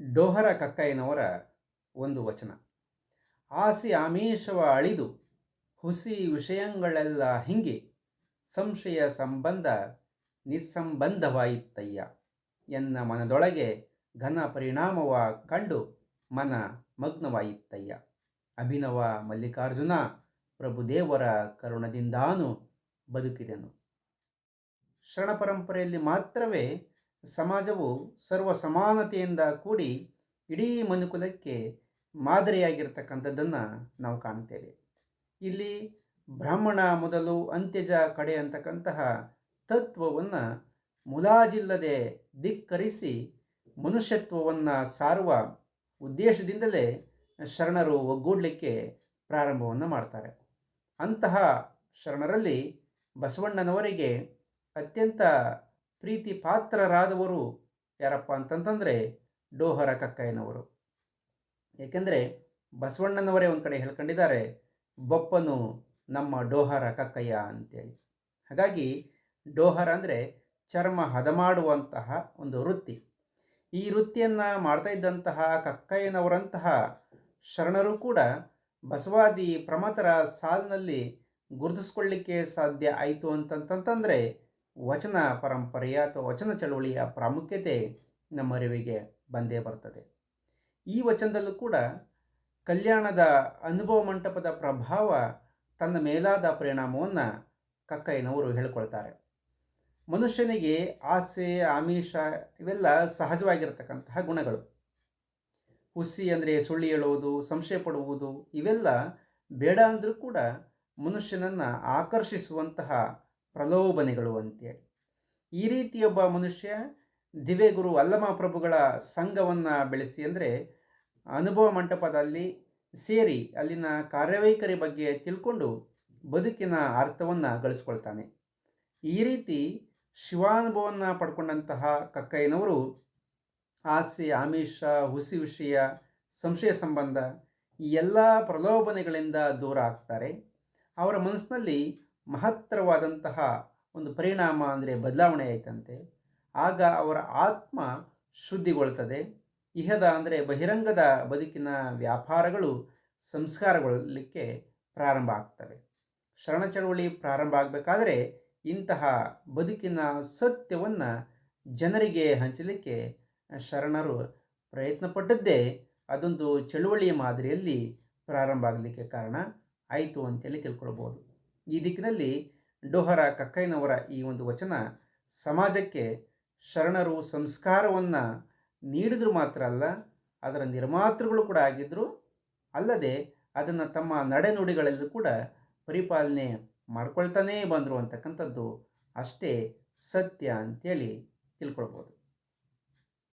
ಡೋಹರ ಕಕ್ಕಯ್ಯನವರ ಒಂದು ವಚನ. ಆಸಿ ಆಮೇಶವ ಅಳಿದು, ಹುಸಿ ವಿಷಯಗಳೆಲ್ಲ ಹಿಂಗೆ, ಸಂಶಯ ಸಂಬಂಧ ನಿಸ್ಸಂಬಂಧವಾಯಿತಯ್ಯ ಎನ್ನ ಮನದೊಳಗೆ ಘನ ಪರಿಣಾಮವ ಕಂಡು ಮನ ಮಗ್ನವಾಯಿತಯ್ಯ ಅಭಿನವ ಮಲ್ಲಿಕಾರ್ಜುನ, ಪ್ರಭುದೇವರ ಕರುಣದಿಂದಾನು ಬದುಕಿದೆನು. ಶರಣ ಪರಂಪರೆಯಲ್ಲಿ ಮಾತ್ರವೇ ಸಮಾಜವು ಸರ್ವ ಸಮಾನತೆಯಿಂದ ಕೂಡಿ ಇಡೀ ಮನುಕುಲಕ್ಕೆ ಮಾದರಿಯಾಗಿರ್ತಕ್ಕಂಥದ್ದನ್ನು ನಾವು ಕಾಣ್ತೇವೆ. ಇಲ್ಲಿ ಬ್ರಾಹ್ಮಣ ಮೊದಲು ಅಂತ್ಯಜ ಕಡೆ ಅಂತಕ್ಕಂತಹ ತತ್ವವನ್ನು ಮುಲಾಜಿಲ್ಲದೆ ಧಿಕ್ಕರಿಸಿ ಮನುಷ್ಯತ್ವವನ್ನು ಸಾರುವ ಉದ್ದೇಶದಿಂದಲೇ ಶರಣರು ಒಗ್ಗೂಡಲಿಕ್ಕೆ ಪ್ರಾರಂಭವನ್ನು ಮಾಡ್ತಾರೆ. ಅಂತಹ ಶರಣರಲ್ಲಿ ಬಸವಣ್ಣನವರಿಗೆ ಅತ್ಯಂತ ಪ್ರೀತಿ ಪಾತ್ರರಾದವರು ಯಾರಪ್ಪ ಅಂತಂತಂದರೆ ಡೋಹರ ಕಕ್ಕಯ್ಯನವರು. ಏಕೆಂದರೆ ಬಸವಣ್ಣನವರೇ ಒಂದು ಕಡೆ ಹೇಳ್ಕೊಂಡಿದ್ದಾರೆ, ಬೊಪ್ಪನು ನಮ್ಮ ಡೋಹರ ಕಕ್ಕಯ್ಯ ಅಂತೇಳಿ. ಹಾಗಾಗಿ ಡೋಹರ ಅಂದರೆ ಚರ್ಮ ಹದ ಮಾಡುವಂತಹ ಒಂದು ವೃತ್ತಿ. ಈ ವೃತ್ತಿಯನ್ನು ಮಾಡ್ತಾ ಇದ್ದಂತಹ ಕಕ್ಕಯ್ಯನವರಂತಹ ಶರಣರು ಕೂಡ ಬಸವಾದಿ ಪ್ರಮತರ ಸಾಲಿನಲ್ಲಿ ಗುರುತಿಸ್ಕೊಳ್ಳಿಕ್ಕೆ ಸಾಧ್ಯ ಆಯಿತು ಅಂತಂತಂತಂದರೆ ವಚನ ಪರಂಪರೆಯ ಅಥವಾ ವಚನ ಚಳವಳಿಯ ಪ್ರಾಮುಖ್ಯತೆ ನಮ್ಮ ಅರಿವಿಗೆ ಬಂದೇ ಬರ್ತದೆ. ಈ ವಚನದಲ್ಲೂ ಕೂಡ ಕಲ್ಯಾಣದ ಅನುಭವ ಮಂಟಪದ ಪ್ರಭಾವ ತನ್ನ ಮೇಲಾದ ಪರಿಣಾಮವನ್ನು ಕಕ್ಕಯ್ಯನವರು ಹೇಳ್ಕೊಳ್ತಾರೆ. ಮನುಷ್ಯನಿಗೆ ಆಸೆ, ಆಮಿಷ ಇವೆಲ್ಲ ಸಹಜವಾಗಿರತಕ್ಕಂತಹ ಗುಣಗಳು. ಹುಸಿ ಅಂದರೆ ಸುಳ್ಳು ಹೇಳುವುದು, ಸಂಶಯ ಪಡುವುದು ಇವೆಲ್ಲ ಬೇಡ ಅಂದರೂ ಕೂಡ ಮನುಷ್ಯನನ್ನು ಆಕರ್ಷಿಸುವಂತಹ ಪ್ರಲೋಭನೆಗಳು ಅಂತೇಳಿ. ಈ ರೀತಿಯೊಬ್ಬ ಮನುಷ್ಯ ದಿವ್ಯಗುರು ಅಲ್ಲಮ ಪ್ರಭುಗಳ ಸಂಘವನ್ನು ಬೆಳೆಸಿ ಅಂದರೆ ಅನುಭವ ಮಂಟಪದಲ್ಲಿ ಸೇರಿ ಅಲ್ಲಿನ ಕಾರ್ಯವೈಖರಿ ಬಗ್ಗೆ ತಿಳ್ಕೊಂಡು ಬದುಕಿನ ಅರ್ಥವನ್ನು ಗಳಿಸ್ಕೊಳ್ತಾನೆ. ಈ ರೀತಿ ಶಿವಾನುಭವವನ್ನು ಪಡ್ಕೊಂಡಂತಹ ಕಕ್ಕಯ್ಯನವರು ಆಸೆ ಆಮಿಷ, ಹುಸಿ ವಿಷಯ, ಸಂಶಯ ಸಂಬಂಧ ಈ ಎಲ್ಲ ಪ್ರಲೋಭನೆಗಳಿಂದ ದೂರ ಆಗ್ತಾರೆ. ಅವರ ಮನಸ್ಸಿನಲ್ಲಿ ಮಹತ್ತರವಾದಂತಹ ಒಂದು ಪರಿಣಾಮ ಅಂದರೆ ಬದಲಾವಣೆ ಆಯಿತಂತೆ. ಆಗ ಅವರ ಆತ್ಮ ಶುದ್ಧಿಗೊಳ್ತದೆ. ಇಹದ ಅಂದರೆ ಬಹಿರಂಗದ ಬದುಕಿನ ವ್ಯಾಪಾರಗಳು ಸಂಸ್ಕಾರಗೊಳ್ಳಲಿಕ್ಕೆ ಪ್ರಾರಂಭ ಆಗ್ತವೆ. ಶರಣ ಚಳವಳಿ ಪ್ರಾರಂಭ ಆಗಬೇಕಾದ್ರೆ ಇಂತಹ ಬದುಕಿನ ಸತ್ಯವನ್ನು ಜನರಿಗೆ ಹಂಚಲಿಕ್ಕೆ ಶರಣರು ಪ್ರಯತ್ನಪಟ್ಟದ್ದೇ ಅದೊಂದು ಚಳುವಳಿಯ ಮಾದರಿಯಲ್ಲಿ ಪ್ರಾರಂಭ ಆಗಲಿಕ್ಕೆ ಕಾರಣ. ಆಯಿತು ಅಂತೇಳಿ ತಿಳ್ಕೊಳ್ಬೋದು. ಈ ದಿಕ್ಕಿನಲ್ಲಿ ಡೋಹರ ಕಕ್ಕಯ್ಯನವರ ಈ ಒಂದು ವಚನ ಸಮಾಜಕ್ಕೆ ಶರಣರು ಸಂಸ್ಕಾರವನ್ನು ನೀಡಿದ್ರು ಮಾತ್ರ ಅಲ್ಲ, ಅದರ ನಿರ್ಮಾತೃಗಳು ಕೂಡ ಆಗಿದ್ದರು ಅಲ್ಲದೆ ಅದನ್ನು ತಮ್ಮ ನಡೆನುಡಿಗಳಲ್ಲೂ ಕೂಡ ಪರಿಪಾಲನೆ ಮಾಡ್ಕೊಳ್ತಾನೇ ಬಂದರು ಅಂತಕ್ಕಂಥದ್ದು ಅಷ್ಟೇ ಸತ್ಯ ಅಂತೇಳಿ ತಿಳ್ಕೊಳ್ಬೋದು.